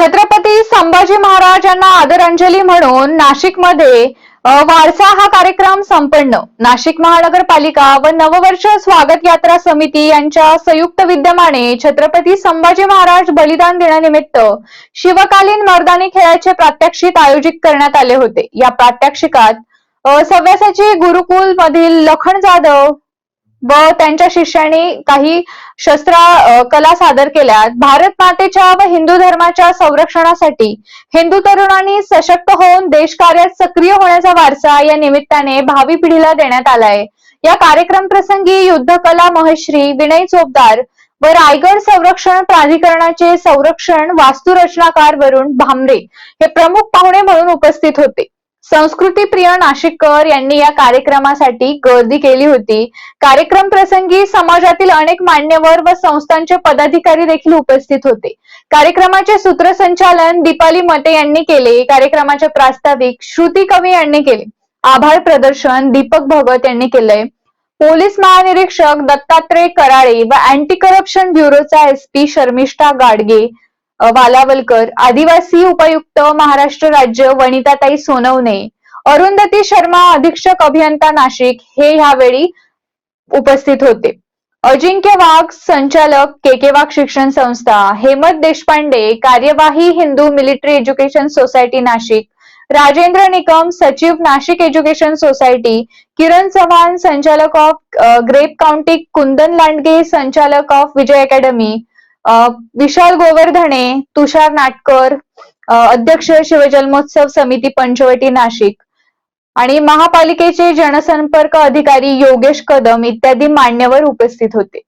छत्रपती संभाजी महाराज यांना आदरांजली म्हणून नाशिकमध्ये वारसा हा कार्यक्रम संपन्न. नाशिक महानगरपालिका व नववर्ष स्वागत यात्रा समिती यांच्या संयुक्त विद्यमाने छत्रपती संभाजी महाराज बलिदान दिनानिमित्त शिवकालीन मर्दानी खेळाचे प्रात्यक्षिक आयोजित करण्यात आले होते. या प्रात्यक्षिकात सव्यासाची गुरुकुल मधील लखन जाधव व त्यांच्या शिष्यांनी काही शस्त्रा कला सादर केल्या. भारत मातेच्या व हिंदू धर्माच्या संरक्षणासाठी हिंदू तरुणांनी सशक्त होऊन देशकार्यात सक्रिय होण्याचा वारसा या निमित्ताने भावी पिढीला देण्यात आलाय. या कार्यक्रम प्रसंगी युद्धकला महश्री विनय चोपदार व रायगड संरक्षण प्राधिकरणाचे संरक्षण वास्तुरचनाकार वरुण भामरे हे प्रमुख पाहुणे म्हणून उपस्थित होते. संस्कृती प्रिय नाशिककर यांनी या कार्यक्रमासाठी गर्दी केली होती. कार्यक्रम प्रसंगी समाजातील अनेक मान्यवर व संस्थांचे पदाधिकारी देखील उपस्थित होते. कार्यक्रमाचे सूत्रसंचालन दीपाली मते यांनी केले. कार्यक्रमाचे प्रास्ताविक श्रुती कवी यांनी केले. आभार प्रदर्शन दीपक भगत यांनी केलंय. पोलीस महानिरीक्षक दत्तात्रय कराळे व अँटी करप्शन ब्युरोचा एसपी शर्मिष्ठा गाडगे वालावलकर आदिवासी उपायुक्त महाराष्ट्र राज्य वनिताताई सोनवणे अरुंधती शर्मा अधीक्षक अभियंता नाशिक हे ह्यावेळी उपस्थित होते. अजिंक्य वाघ संचालक के के वाघ शिक्षण संस्था हेमंत देशपांडे कार्यवाही Hindu military education society Nashik Rajendra Nikam सचिव नाशिक एज्युकेशन सोसायटी किरण चव्हाण संचालक of grape county Kundan Landge संचालक ऑफ विजय अकॅडमी विशाल गोवर्धने तुषार नाटकर अध्यक्ष शिवजन्मोत्सव समिती पंचवटी नाशिक आणि महापालिकेचे जनसंपर्क अधिकारी योगेश कदम इत्यादी मान्यवर उपस्थित होते.